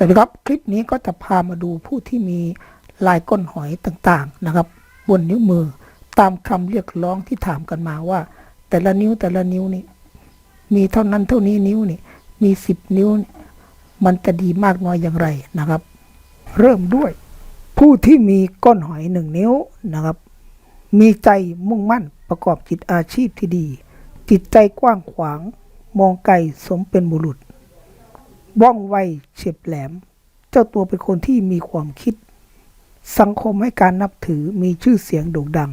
สวัสดีครับ คลิปนี้ก็จะพามาดูผู้ที่มีลายก้นหอยต่างๆนะครับ บนนิ้วมือตามคำเรียกร้องที่ถามกันมาว่า แต่ละนิ้วแต่ละนิ้วนี่มีเท่านั้นเท่านี้นิ้วนี่มีสิบนิ้ว มันจะดีมากน้อยอย่างไรนะครับ เริ่มด้วย ผู้ที่มีก้นหอยหนึ่งนิ้วนะครับ มีใจมุ่งมั่นประกอบจิตอาชีพที่ดี จิตใจกว้างขวาง มองไกลสมเป็นบุรุษ ว่องไวเฉียบแหลม เจ้าตัวเป็นคนที่มีความคิด สังคมให้การนับถือมีชื่อเสียงโด่งดัง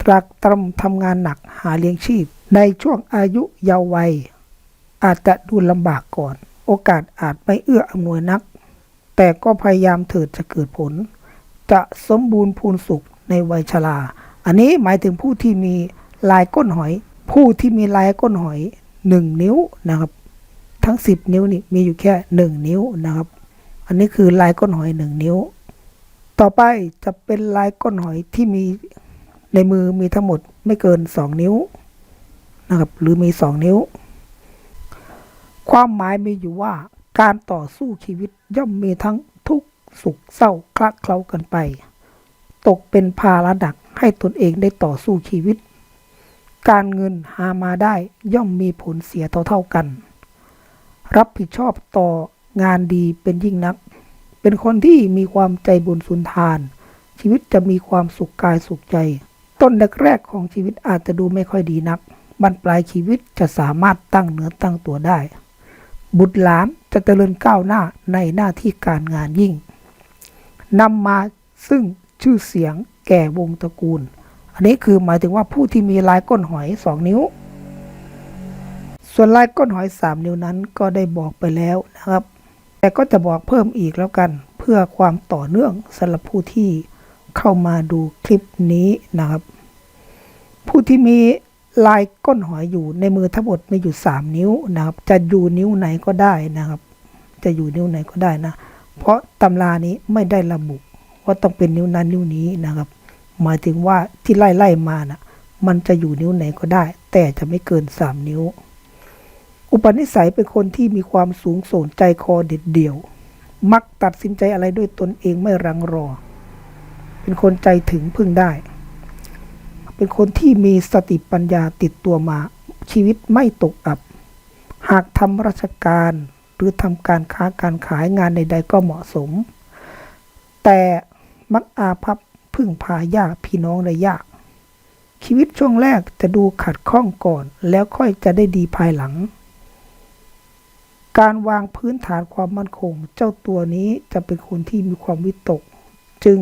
ตรากตรำทำงานหนักหาเลี้ยงชีพ ในช่วงอายุเยาว์วัย อาจจะดูลำบากก่อน โอกาสอาจไม่เอื้ออำนวยนัก แต่ก็พยายามเถิดจะเกิดผล จะสมบูรณ์พูนสุขในวัยชราอันนี้หมายถึงผู้ที่มีลายก้นหอย ผู้ที่มีลายก้นหอยหนึ่งนิ้วนะครับ ทั้งสิบนิ้วนี่มีอยู่แค่หนึ่งนิ้วนะครับ อันนี้คือลายก้นหอยหนึ่งนิ้ว ต่อไปจะเป็นลายก้นหอยที่มีในมือมีทั้งหมดไม่เกินสองนิ้วนะครับหรือมีสองนิ้ว ความหมายมีอยู่ว่าการต่อสู้ชีวิตย่อมมีทั้งทุกข์สุขเศร้าคละเคล้ากันไป ตกเป็นภาระดักให้ตนเองได้ต่อสู้ชีวิต การเงินหามาได้ย่อมมีผลเสียเท่าๆกัน รับผิดชอบต่องานดีเป็นยิ่งนัก เป็นคนที่มีความใจบุญสุนทาน ชีวิตจะมีความสุขกายสุขใจ ต้นแรกๆของชีวิตอาจจะดูไม่ค่อยดีนักบรรปลายชีวิตจะสามารถตั้งเนื้อตั้งตัวได้ บุตรหลานจะเจริญก้าวหน้าในหน้าที่การงานยิ่งนำมาซึ่งชื่อเสียงแก่วงตระกูล อันนี้คือหมายถึงว่าผู้ที่มีลายก้นหอยสองนิ้ว ส่วนลายก้นหอยสามนิ้วนั้นก็ได้บอกไปแล้วนะครับ แต่ก็จะบอกเพิ่มอีกแล้วกัน เพื่อความต่อเนื่องสำหรับผู้ที่เข้ามาดูคลิปนี้นะครับ ผู้ที่มีลายก้นหอยอยู่ในมือทั้งหมดมีอยู่สามนิ้วนะครับ จะอยู่นิ้วไหนก็ได้นะครับ จะอยู่นิ้วไหนก็ได้นะ เพราะตำรานี้ไม่ได้ระบุว่าต้องเป็นนิ้วนั้นนิ้วนี้นะครับ หมายถึงว่าที่ไล่ไล่มานะมันจะอยู่นิ้วไหนก็ได้ แต่จะไม่เกินสามนิ้ว อุปนิสัยเป็นคนที่มีความสูงส่งใจคอเด็ดเดี่ยว มักตัดสินใจอะไรด้วยตนเองไม่รังรอ เป็นคนใจถึงพึ่งได้ เป็นคนที่มีสติปัญญาติดตัวมา ชีวิตไม่ตกอับ หากทำราชการหรือทำการค้าการขายงานใด ๆ ก็เหมาะสม แต่มักอาภัพพึ่งพาญาติพี่น้องได้ยาก ชีวิตช่วงแรกจะดูขัดข้องก่อน แล้วค่อยจะได้ดีภายหลัง การวางพื้นฐานความมั่นคง เจ้าตัวนี้จะเป็นคนที่มีความวิตก จึง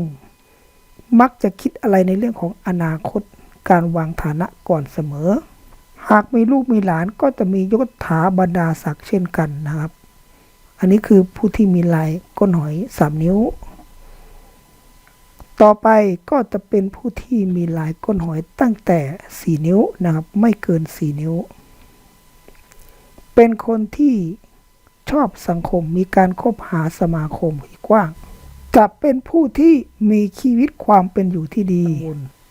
มักจะคิดอะไรในเรื่องของอนาคต การวางฐานะก่อนเสมอ หากมีลูกมีหลานก็จะมียศถาบรรดาศักดิ์เช่นกันนะครับ อันนี้คือผู้ที่มีลายก้นหอยสามนิ้ว ต่อไปก็จะเป็นผู้ที่มีลายก้นหอยตั้งแต่สี่นิ้วนะครับ ไม่เกินสี่นิ้ว เป็นคนที่ ชอบสังคมมีการคบหาสมาคมที่กว้าง จะเป็นผู้ที่มีชีวิตความเป็นอยู่ที่ดี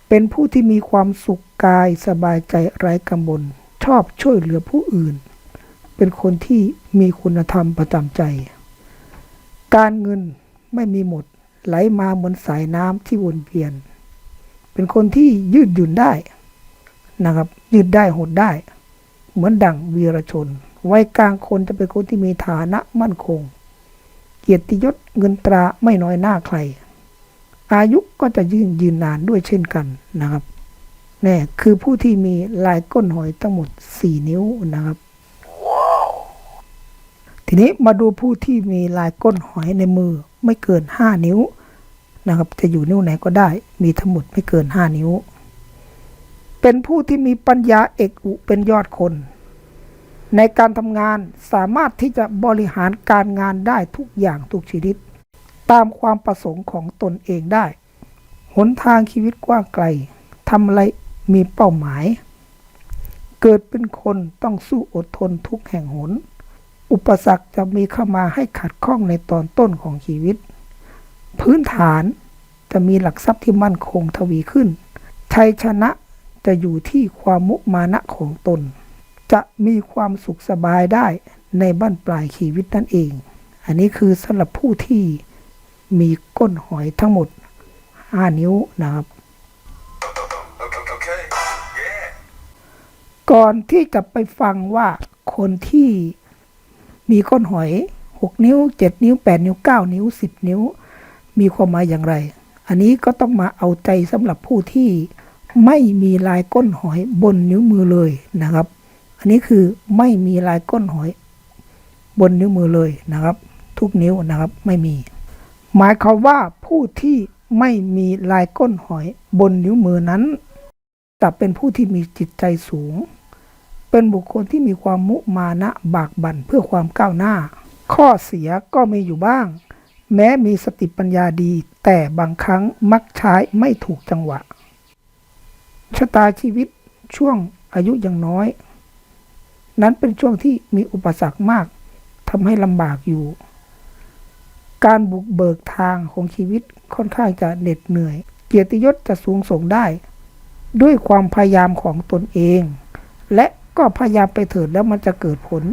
เป็นผู้ที่มีความสุขกายสบายใจไร้กังวลชอบช่วยเหลือผู้อื่น เป็นคนที่มีคุณธรรมประจำใจ การเงินไม่มีหมดไหลมาเหมือนสายน้ำที่วนเวียน เป็นคนที่ยืดหยุ่นได้นะครับ ยืดได้หดได้ เหมือนดั่งวีรชน ไวัยกลางคนจะเป็นคนที่มีฐานะมั่นคง เกียรติยศเงินตราไม่น้อยหน้าใคร อายุก็จะยืนยืนนานด้วยเช่นกันนะครับนี่คือผู้ที่มีลายก้นหอยทั้งหมด 4 นิ้วนะครับ ทีนี้มาดูผู้ที่มีลายก้นหอยในมือไม่เกิน 5 นิ้วนะครับ จะอยู่นิ้วไหนก็ได้ มีทั้งหมดไม่เกิน 5 นิ้ว เป็นผู้ที่มีปัญญาเอกอุเป็นยอดคน ในการทำงานสามารถที่จะบริหารการงานได้ทุกอย่างทุกชนิดตามความประสงค์ของตนเองได้ หนทางชีวิตกว้างไกลทำอะไรมีเป้าหมาย เกิดเป็นคนต้องสู้อดทนทุกแห่งหน อุปสรรคจะมีเข้ามาให้ขัดข้องในตอนต้นของชีวิต พื้นฐานจะมีหลักทรัพย์ที่มั่นคงทวีขึ้น ชัยชนะจะอยู่ที่ความมุมานะของตน จะมีความสุขสบายได้ในบ้านปลายชีวิตนั่นเอง อันนี้คือสำหรับผู้ที่มีก้นหอยทั้งหมด 5 นิ้วนะครับ Okay. Yeah. ก่อนที่จะไปฟังว่าคนที่มีก้นหอย 6 นิ้ว 7 นิ้ว 8 นิ้ว 9 นิ้ว 10 นิ้ว มีความหมายอย่างไร อันนี้ก็ต้องมาเอาใจสำหรับผู้ที่ไม่มีลายก้นหอยบนนิ้วมือเลยนะครับ อันนี้คือไม่มีลายก้นหอยบนนิ้วมือเลยนะครับ ทุกนิ้วนะครับไม่มี หมายความว่าผู้ที่ไม่มีลายก้นหอยบนนิ้วมือนั้นจะเป็นผู้ที่มีจิตใจสูง เป็นบุคคลที่มีความมุมานะบากบั่นเพื่อความก้าวหน้า ข้อเสียก็มีอยู่บ้าง แม้มีสติปัญญาดี แต่บางครั้งมักใช้ไม่ถูกจังหวะชะตาชีวิตช่วงอายุยังน้อย นั้นเป็นช่วงที่มีอุปสรรคมากทำให้ลำบากอยู่ การบุกเบิกทางของชีวิตค่อนข้างจะเหน็ดเหนื่อย เกียรติยศจะสูงส่งได้ ด้วยความพยายามของตนเอง และก็พยายามไปเถิดแล้วมันจะเกิดผล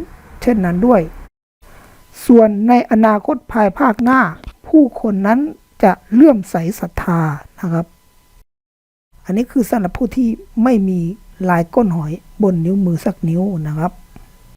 เช่นนั้นด้วย ส่วนในอนาคตภายภาคหน้า ผู้คนนั้นจะเลื่อมใสศรัทธานะครับ อันนี้คือสำหรับผู้ที่ไม่มี ลายก้นหอยบนนิ้วมือสักนิ้วนะครับ